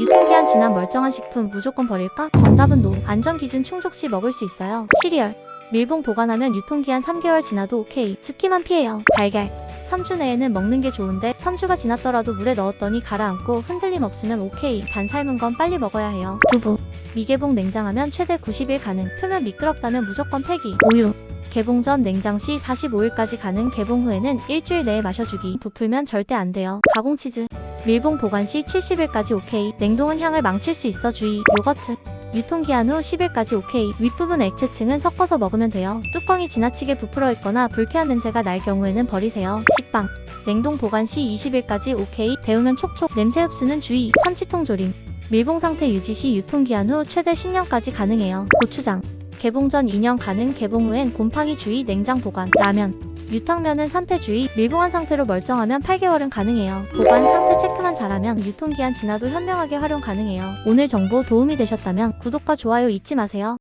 유통기한 지난 멀쩡한 식품 무조건 버릴까? 정답은 노. 안전기준 충족 시 먹을 수 있어요. 시리얼. 밀봉 보관하면 유통기한 3개월 지나도 오케이. 습기만 피해요. 달걀. 3주 내에는 먹는 게 좋은데 3주가 지났더라도 물에 넣었더니 가라앉고 흔들림 없으면 오케이. 단 삶은 건 빨리 먹어야 해요. 두부. 미개봉 냉장하면 최대 90일 가능. 표면 미끄럽다면 무조건 폐기. 우유. 개봉 전 냉장 시 45일까지 가능. 개봉 후에는 일주일 내에 마셔주기. 부풀면 절대 안 돼요. 가공 치즈. 밀봉 보관 시 70일까지 오케이. 냉동은 향을 망칠 수 있어 주의. 요거트. 유통기한 후 10일까지 오케이. 윗부분 액체층은 섞어서 먹으면 돼요. 뚜껑이 지나치게 부풀어 있거나 불쾌한 냄새가 날 경우에는 버리세요. 식빵. 냉동 보관 시 20일까지 오케이. 데우면 촉촉. 냄새 흡수는 주의. 참치통 조림. 밀봉 상태 유지 시 유통기한 후 최대 10년까지 가능해요. 고추장. 개봉 전 2년 가능. 개봉 후엔 곰팡이 주의. 냉장 보관. 라면. 유탕면은 산패 주의. 밀봉한 상태로 멀쩡하면 8개월은 가능해요. 보관 상태 체크만 잘하면 유통기한 지나도 현명하게 활용 가능해요. 오늘 정보 도움이 되셨다면 구독과 좋아요 잊지 마세요.